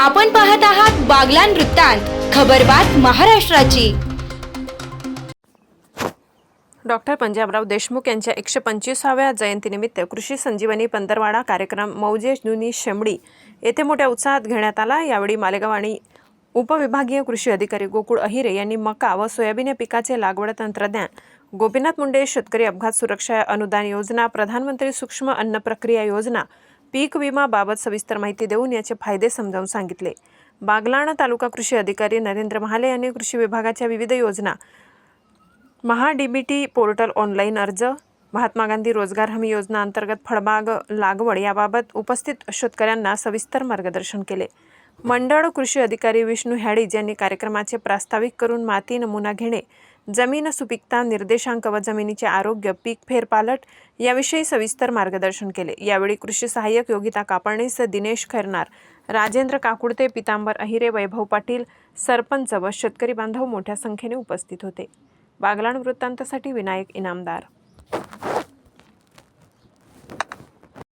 आपण पाहत आहात बागलान वृत्तांत खबरबात महाराष्ट्राची. डॉक्टर पंजाबराव देशमुख यांच्या एकशे पंचवीसाव्या जयंतीनिमित्त कृषी संजीवनी पंधरवाडा कार्यक्रम मौजे जुनी शेमडी येथे मोठ्या उत्साहात घेण्यात आला. यावेळी मालेगाव आणि उपविभागीय कृषी अधिकारी गोकुळ अहिरे यांनी मका व सोयाबीन या पिकाचे लागवड तंत्रज्ञान गोपीनाथ मुंडे शेतकरी अपघात सुरक्षा अनुदान योजना प्रधानमंत्री सूक्ष्म अन्न प्रक्रिया योजना पीक विमाबाबत सविस्तर माहिती देऊन याचे फायदे समजावून सांगितले. बागलाण तालुका कृषी अधिकारी नरेंद्र महाले यांनी कृषी विभागाच्या विविध योजना महा डीबीटी पोर्टल ऑनलाईन अर्ज महात्मा गांधी रोजगार हमी योजना अंतर्गत फळबाग लागवड याबाबत उपस्थित शेतकऱ्यांना सविस्तर मार्गदर्शन केले. मंडळ कृषी अधिकारी विष्णू हॅडीज यांनी कार्यक्रमाचे प्रास्ताविक करून माती नमुना घेणे जमीन सुपीकता निर्देशांक व जमिनीचे आरोग्य पीक फेरपालट याविषयी सविस्तर मार्गदर्शन केले. यावेळी कृषी सहाय्यक योगिता कापडणीस दिनेश खैरनार राजेंद्र काकुडते पितांबर अहिरे वैभव पाटील सरपंच व शेतकरी बांधव मोठ्या संख्येने उपस्थित होते. बागलाण वृत्तांतासाठी विनायक इनामदार.